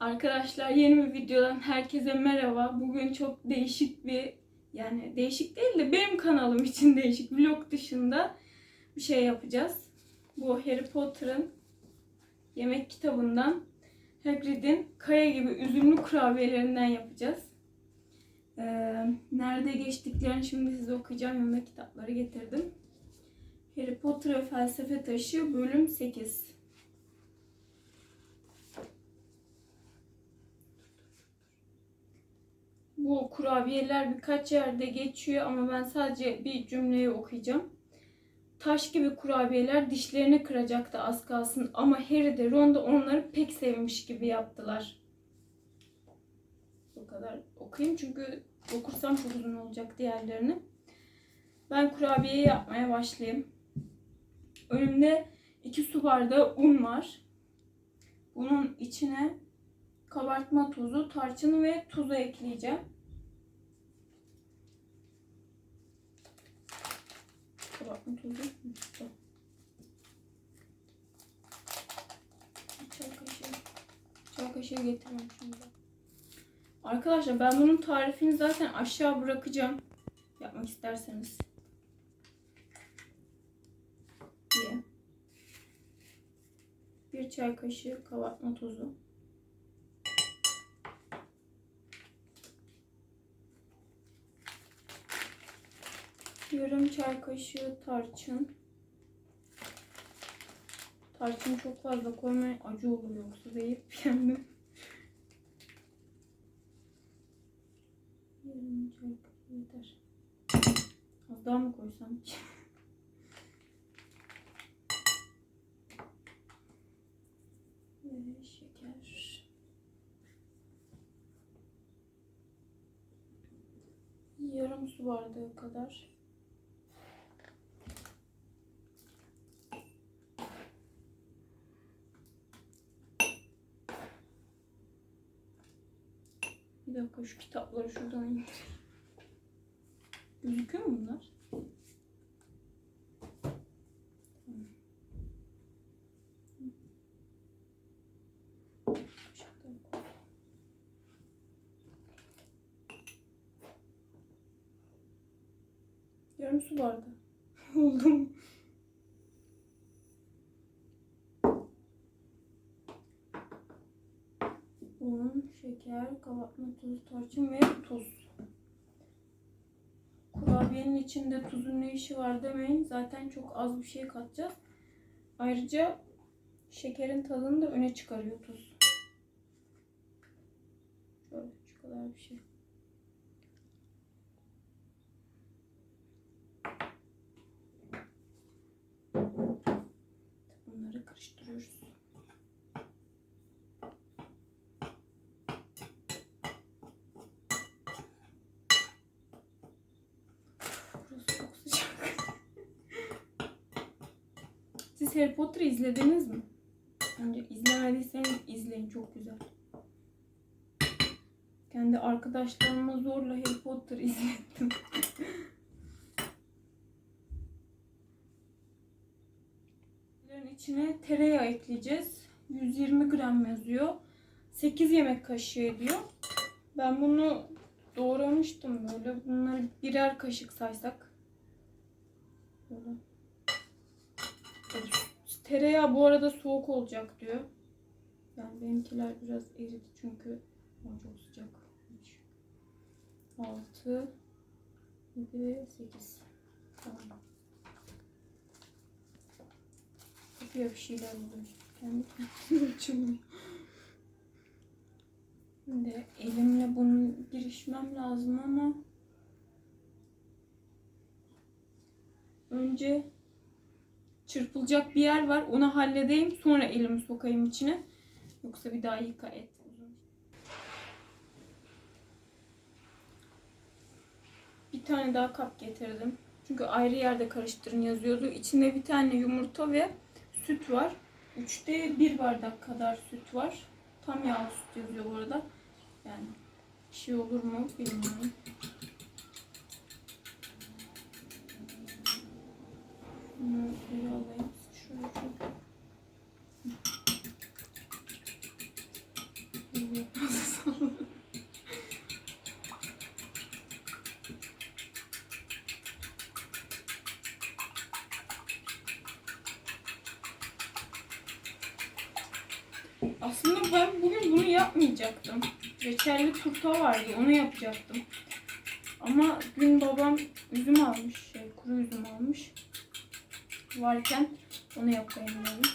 Arkadaşlar yeni bir videodan herkese merhaba. Bugün çok değişik bir yani değişik değil de benim kanalım için değişik vlog dışında bir şey yapacağız. Bu Harry Potter'ın yemek kitabından Hagrid'in kaya gibi üzümlü kurabiyelerinden yapacağız. Ee, nerede geçtiklerini şimdi size okuyacağım. Yanımda kitapları getirdim. Harry Potter ve Felsefe Taşı bölüm 8. Bu kurabiyeler birkaç yerde geçiyor ama ben sadece bir cümleyi okuyacağım. Taş gibi kurabiyeler dişlerini kıracaktı az kalsın ama Harry de Ron da onları pek sevmiş gibi yaptılar. Bu kadar okuyayım çünkü okursam çok uzun olacak diğerlerini. Ben kurabiyeyi yapmaya başlayayım. Önümde 2 su bardağı un var. Bunun içine kabartma tozu, tarçın ve tuzu ekleyeceğim. Kabartma tozu. su. Çay kaşığı. Çay kaşığı getiriyorum şimdi. Arkadaşlar ben bunun tarifini zaten aşağı bırakacağım. Yapmak isterseniz. Diye. Bir çay kaşığı kabartma tozu. Yarım çay kaşığı tarçın. Tarçın çok fazla koymayın acı olur yoksa deyip kendim. Yarım çay kaşığı yeter. Az daha mı koysam? Ve şeker. Yarım su bardağı kadar. Bir dakika şu kitapları şuradan indir. Gözüküyor mu bunlar? Yarım su bardağı. Buldum. Un, şeker, kabartma tozu, tarçın ve tuz. Kurabiyenin içinde tuzun ne işi var demeyin. Zaten çok az bir şey katacağız. Ayrıca şekerin tadını da öne çıkarıyor tuz. Şöyle şu kadar bir şey. Bunları karıştırıyoruz. Burası çok sıcak. Siz Harry Potter izlediniz mi? Bence izlemediyseniz izleyin çok güzel. Kendi arkadaşlarıma zorla Harry Potter izlettim. İçine tereyağı ekleyeceğiz. 120 gram yazıyor. 8 yemek kaşığı ediyor. Ben bunu doğramıştım böyle. Bunları birer kaşık saysak. Böyle. Evet. Tereyağı bu arada soğuk olacak diyor. Yani benimkiler biraz eridi çünkü ama çok sıcak. 6 7 8 Tamam. Yapıyor bir şeyler oluyor. Kendi kendine açılıyor. Şimdi elimle bunu girişmem lazım ama önce çırpılacak bir yer var. Onu halledeyim. Sonra elimi sokayım içine. Yoksa bir daha yıka et. Bir tane daha kap getirdim. Çünkü ayrı yerde karıştırın yazıyordu. İçinde bir tane yumurta ve süt var. Üçte bir bardak kadar süt var. Tam yağlı süt yazıyor bu arada. Yani bir şey olur mu bilmiyorum. Bunu şöyle alayım. Şöyle geliyor. Aslında ben bugün bunu yapmayacaktım. Reçelli turta vardı onu yapacaktım. Ama dün babam üzüm almış, şey, kuru üzüm almış. Varken onu yapayım dedim.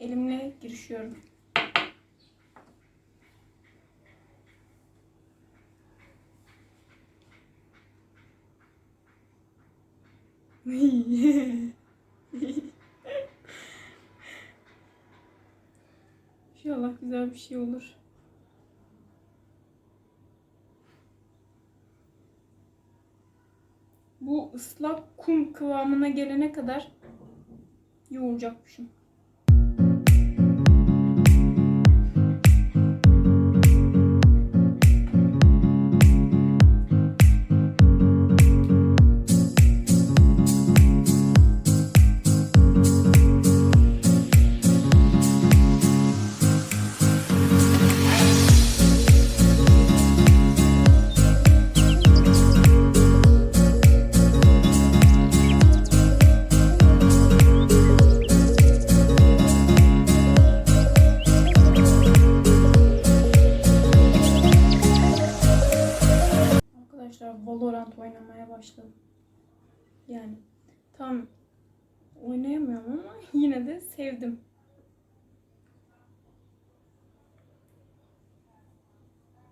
Elimle girişiyorum. İnşallah güzel bir şey olur. Bu ıslak kum kıvamına gelene kadar yoğuracakmışım. Başladım. Yani tam oynayamıyorum ama yine de sevdim.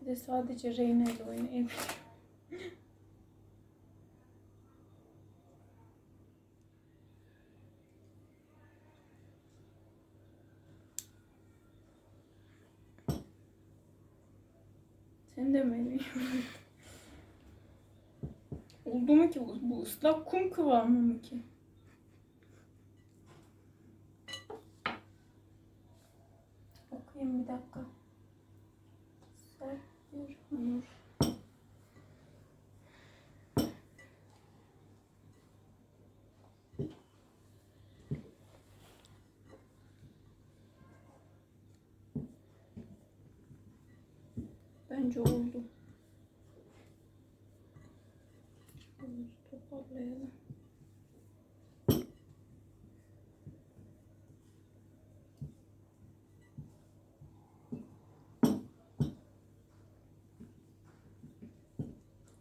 Bir de sadece Reyna ile oynayabiliyorum. Sen de mi? Oldu ki bu? Bu ıslak kum kıvamı mı ki? Bakayım bir dakika. Sert bir hamur. Bence oldu. Bunu toparlayalım.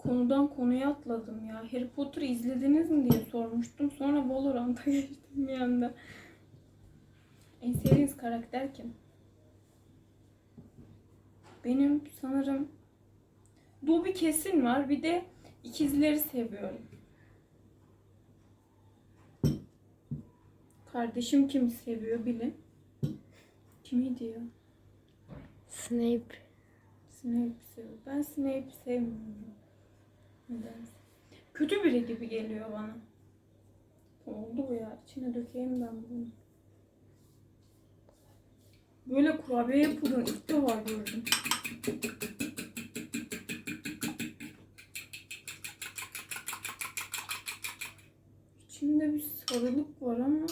Konudan konuya atladım ya. Harry Potter izlediniz mi diye sormuştum. Sonra Valorant'a geçtim bir anda. En sevdiğiniz karakter kim? Benim sanırım Dobby kesin var. Bir de ikizleri seviyorum. Kardeşim kim seviyor bilin. Kimiydi ya? Snape. Snape seviyor. Ben Snape'i sevmiyorum. Nedense. Kötü biri gibi geliyor bana. Oldu bu ya. İçine dökeyim ben bunu. Böyle kurabiye yapıldığını ilk defa gördüm. İçinde bir sarılık var ama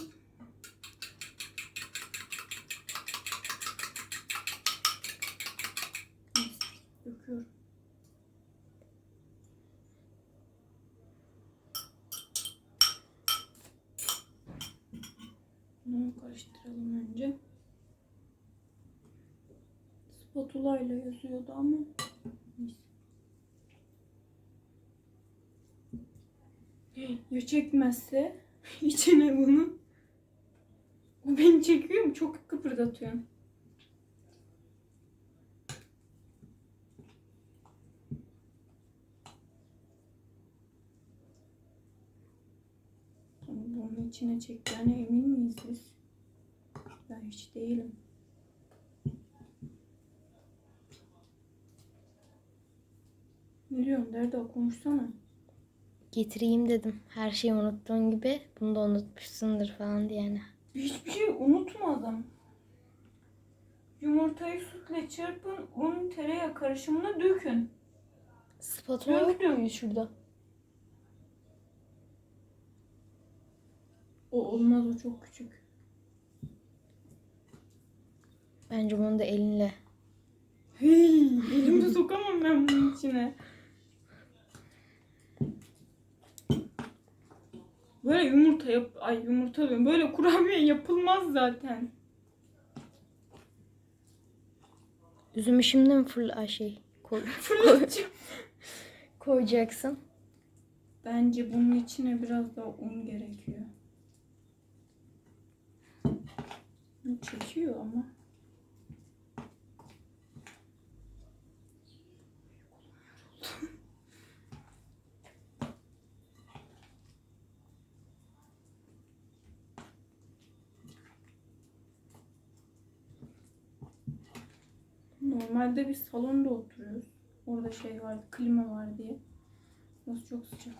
döküyorum. Bunu karıştıralım önce. Spatula ile yazıyordu ama. Ya çekmezse içine bunu. O beni çekiyor mu? Çok kıpırdatıyor. Bunun içine çekeceğine emin miyiz biz? Ben hiç değilim. Ne diyorsun? Derdi konuşsana. getireyim dedim. Her şeyi unuttuğun gibi bunu da unutmuşsundur falan diye yani. Hiçbir şey unutmadım. Yumurtayı sütle çırpın, un tereyağı karışımına dökün. Spatula yok Döktüm. muydu şurada? O olmaz o çok küçük. Bence bunu da elinle. Hey, elimi sokamam ben bunun içine. Böyle yumurta yap, ay yumurta diyorum. Böyle kurabiye yapılmaz zaten. Üzümü şimdi mi fırla Ay, şey koy, Fırlatacağım. koyacaksın? Bence bunun içine biraz daha un gerekiyor. Bu Çekiyor ama. Normalde biz salonda oturuyoruz. Orada şey var, klima var diye. Burası çok sıcak.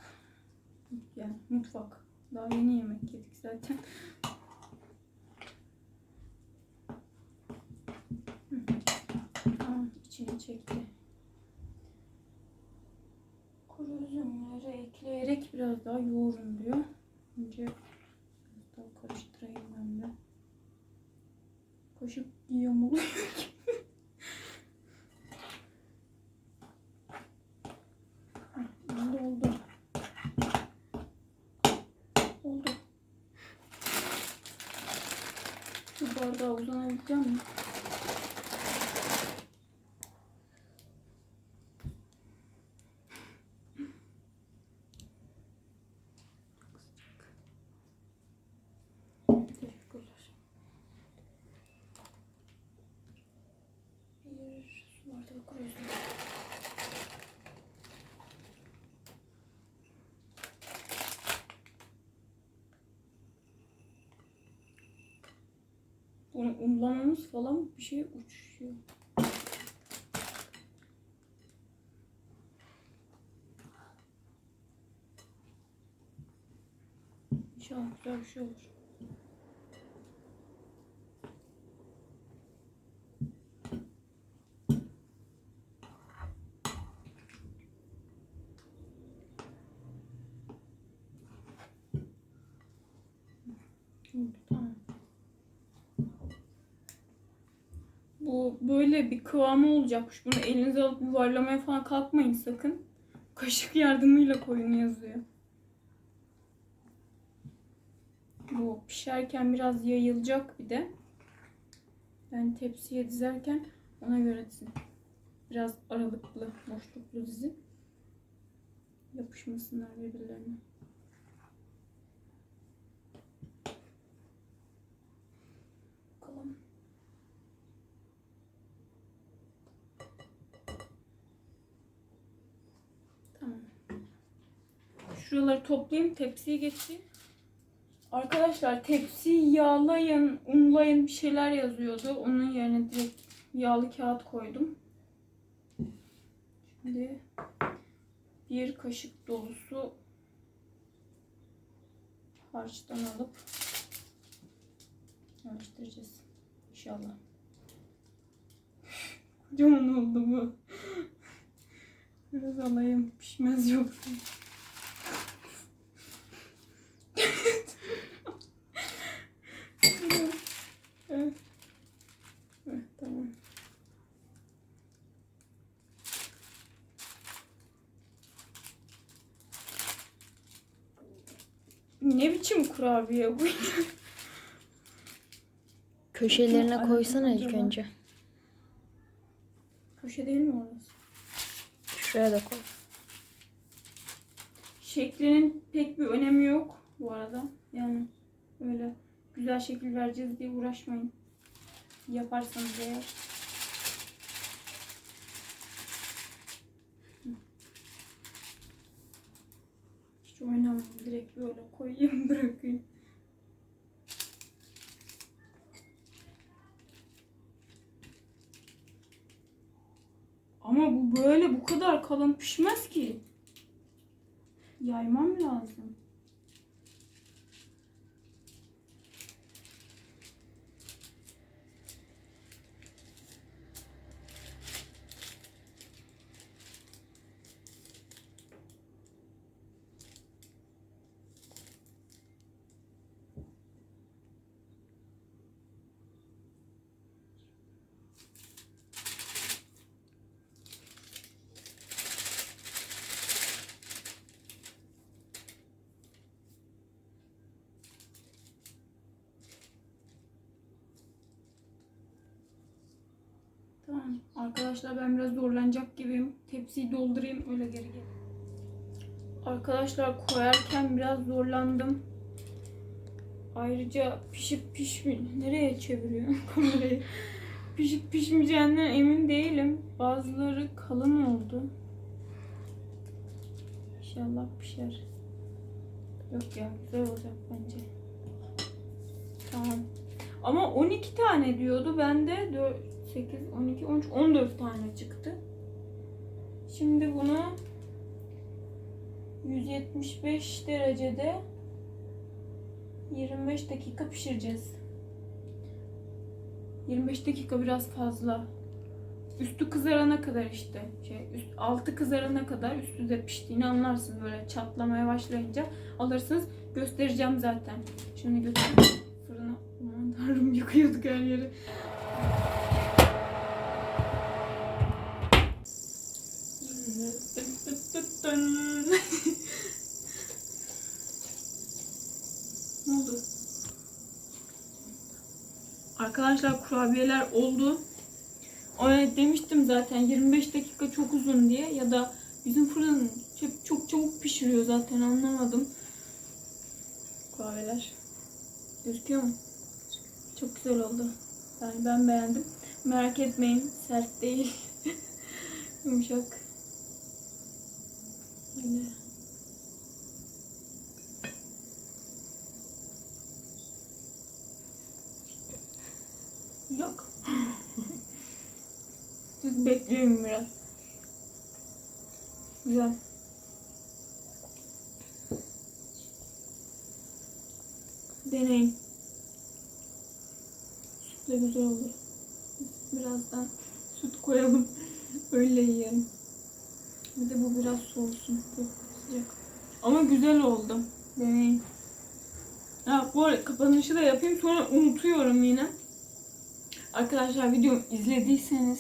Yani mutfak. Daha yeni yemek yedik zaten. Çekti. Kuru üzümleri ekleyerek biraz daha yoğurun diyor. Önce biraz daha karıştırayım ben de. Oldu oldu. Oldu. Şu bardağa uzanabileceğim mi? Teşekkürler. Bir Bunu unlamamız falan bir şey uçuşuyor. İnşallah güzel bir şey olur. Tamam. Bu böyle bir kıvamı olacakmış. Bunu elinize alıp yuvarlamaya falan kalkmayın sakın. Kaşık yardımıyla koyun yazıyor. Bu pişerken biraz yayılacak bir de. Ben tepsiye dizerken ona göre dizin. Biraz aralıklı, boşluklu dizin. Yapışmasınlar birbirlerine. Bakalım. Tamam. Şuraları toplayayım, tepsiye geçeyim. Arkadaşlar tepsiyi yağlayın, unlayın bir şeyler yazıyordu. Onun yerine direkt yağlı kağıt koydum. Şimdi bir kaşık dolusu harçtan alıp karıştıracağız. İnşallah. Kocaman oldu bu. Biraz alayım pişmez yoksa. evet. Evet, tamam. Ne biçim kurabiye bu? Köşelerine koysana ilk acaba? önce. Köşe değil mi orası? Şuraya da koy. Şeklinin pek bir önemi yok bu arada. Yani öyle güzel şekil vereceğiz diye uğraşmayın. Yaparsanız eğer. Hiç oynamam. Direkt böyle koyayım bırakayım. Ama bu böyle bu kadar kalın pişmez ki. yaymam lazım. Arkadaşlar ben biraz zorlanacak gibiyim. Tepsiyi doldurayım öyle geri gel. Arkadaşlar koyarken biraz zorlandım. Ayrıca pişip pişmi nereye çeviriyor kamerayı? Pişip pişmeyeceğinden emin değilim. Bazıları kalın oldu. İnşallah pişer. Yok ya güzel olacak bence. Tamam. Ama 12 tane diyordu. Bende 4, 8, 12, 13, 14 tane çıktı. Şimdi bunu 175 derecede 25 dakika pişireceğiz. 25 dakika biraz fazla. Üstü kızarana kadar işte. Şey, üst, altı kızarana kadar üstü de piştiğini anlarsınız böyle çatlamaya başlayınca alırsınız. Göstereceğim zaten. Şimdi götüreyim fırına. Aman tanrım yıkıyorduk her yeri. Ne oldu? Arkadaşlar kurabiyeler oldu. Öyle demiştim zaten 25 dakika çok uzun diye ya da bizim fırın çok, çok çabuk pişiriyor zaten anlamadım. Kurabiyeler. Gözüküyor mu? Çok güzel oldu. Yani ben beğendim. Merak etmeyin sert değil. Yumuşak. Öyle. Yok. Siz bekleyin biraz. Güzel. Deneyin. Süt de güzel olur. Birazdan süt koyalım. Öyle yiyelim. Biraz soğusun. Çok sıcak. Ama güzel oldu. Deneyin. Ha, bu arada kapanışı da yapayım. Sonra unutuyorum yine. Arkadaşlar videomu izlediyseniz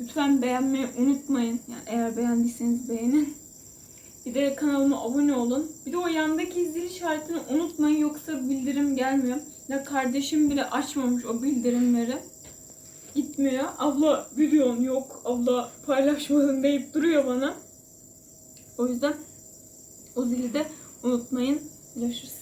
lütfen beğenmeyi unutmayın. Yani eğer beğendiyseniz beğenin. Bir de kanalıma abone olun. Bir de o yandaki zil işaretini unutmayın yoksa bildirim gelmiyor. Ya kardeşim bile açmamış o bildirimleri. Gitmiyor. Abla videon yok. Abla paylaşmadın deyip duruyor bana. O yüzden o zili de unutmayın. Görüşürüz.